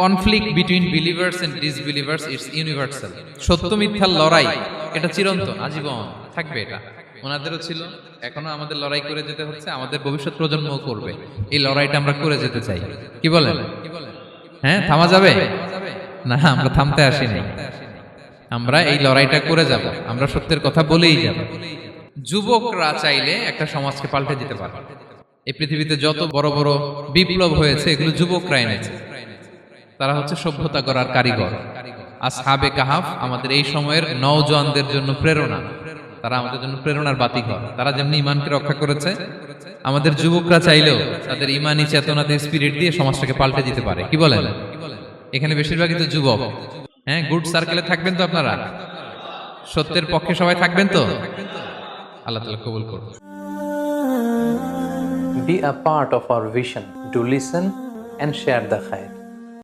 Conflict between believers and disbelievers it's universal সত্য মিথ্যার লড়াই, এটা চিরন্তন, আজীবন থাকবে এটা। ওনাদেরও ছিল, এখনও আমাদের লড়াই করে যেতে হচ্ছে, আমাদের ভবিষ্যৎ প্রজন্মও করবে। এই লড়াইটা আমরা করে যেতে চাই। কি বলেন? হ্যাঁ থামা যাবে? না, আমরা থামতে আসিনি। আমরা এই লড়াইটা করে যাব, আমরা সত্যের কথা বলেই যাব। যুবকরা চাইলে একটা সমাজকে পাল্টে দিতে পারে। এই পৃথিবীতে যত বড় বড় বিপ্লব হয়েছে, এগুলো যুবকরা এনেছে। তারা হচ্ছে সভ্যতা করার কারিগর। আসহাবে কাহাফ আমাদের এই সময়ের নওজোয়ানদের জন্য প্রেরণা। তারা আমাদের জন্য প্রেরণার বাতিঘর। তারা যেমনি ইমানকে রক্ষা করেছে, আমাদের যুবকরা চাইলেও তাদের ইমানি চেতনাতে স্পিরিট দিয়ে সমাজটাকে পাল্টে দিতে পারে। কি বলেন? এখানে বেশিরভাগই তো যুবক। হ্যাঁ গুড সার্কেলে থাকবেন তো আপনারা? সত্যের পক্ষে সবাই থাকবেন তো? আল্লাহ তালা কবুল করুন। Be a part of our vision. To listen and share the khair.